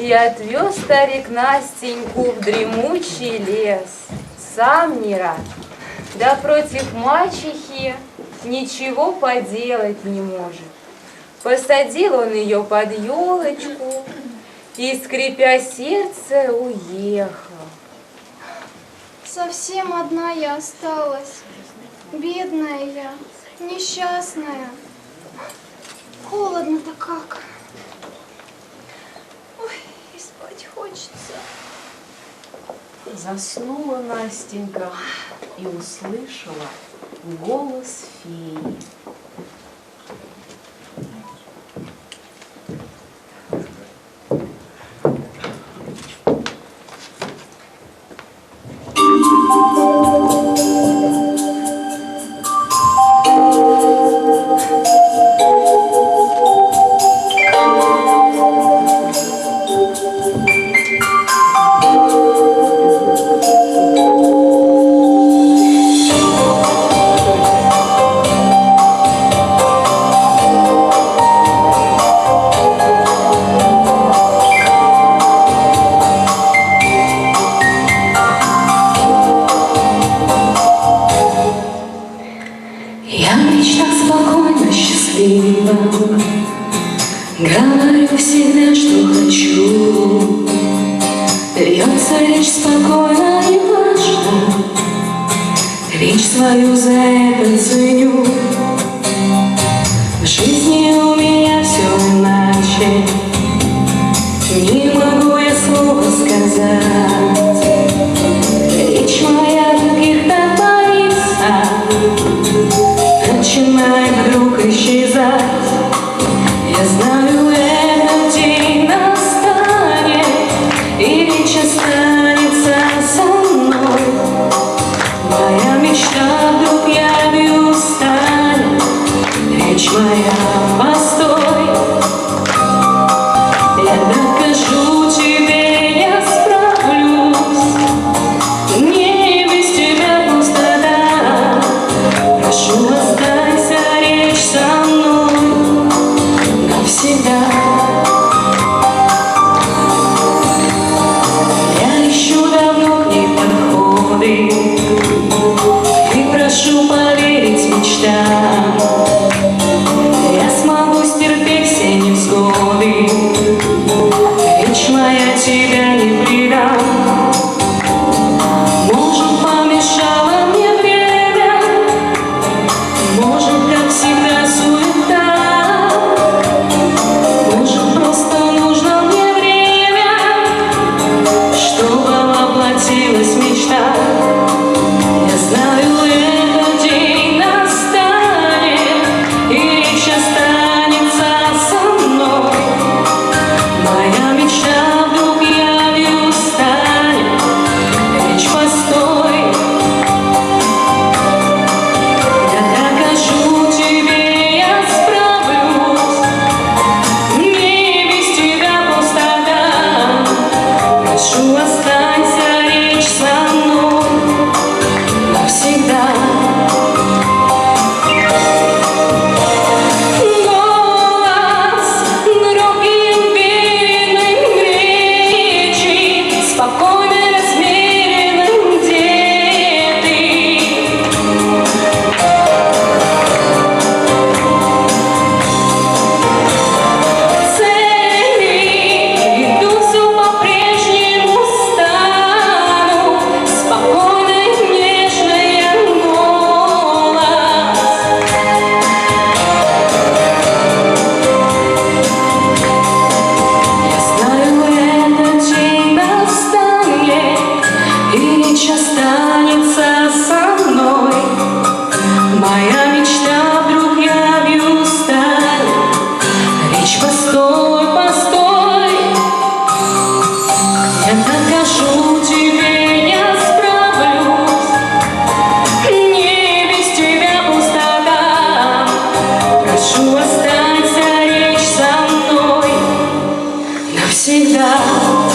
И отвез старик Настеньку в дремучий лес, сам не рад. Да против мачехи ничего поделать не может. Посадил он ее под елочку и, скрипя сердце, уехал. Совсем одна я осталась, бедная я, несчастная. Холодно-то как. Заснула Настенька и услышала голос феи. красиво Говорю себе, что хочу. Льется речь спокойно и важно Речь свою за это ценю. В жизни у меня все иначе. Не могу я слово сказать. исчезать Я знаю just God.